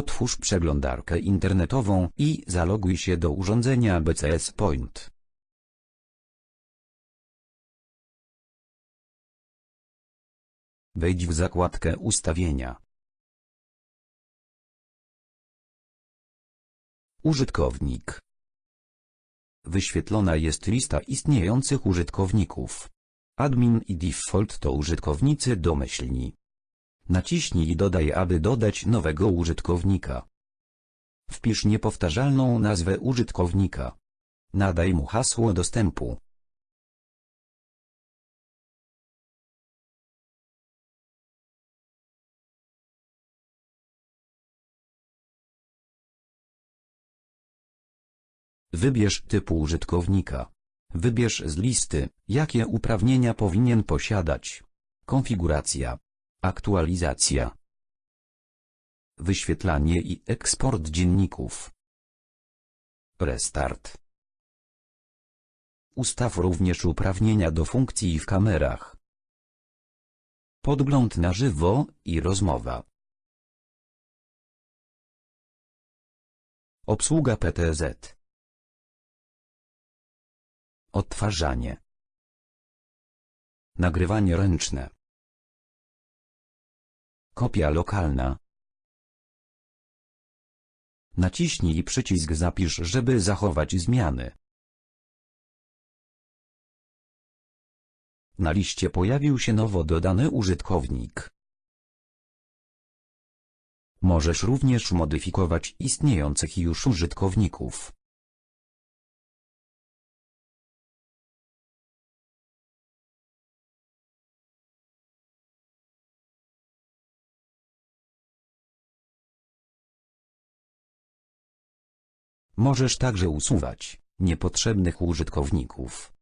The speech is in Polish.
Otwórz przeglądarkę internetową i zaloguj się do urządzenia BCS Point. Wejdź w zakładkę Ustawienia. Użytkownik. Wyświetlona jest lista istniejących użytkowników. Admin i default to użytkownicy domyślni. Naciśnij Dodaj aby dodać nowego użytkownika. Wpisz niepowtarzalną nazwę użytkownika. Nadaj mu hasło dostępu. Wybierz typ użytkownika. Wybierz z listy, jakie uprawnienia powinien posiadać. Konfiguracja. Aktualizacja. Wyświetlanie i eksport dzienników. Restart. Ustaw również uprawnienia do funkcji w kamerach. Podgląd na żywo i rozmowa. Obsługa PTZ. Odtwarzanie. Nagrywanie ręczne. Kopia lokalna. Naciśnij przycisk Zapisz, żeby zachować zmiany. Na liście pojawił się nowo dodany użytkownik. Możesz również modyfikować istniejących już użytkowników. Możesz także usuwać niepotrzebnych użytkowników.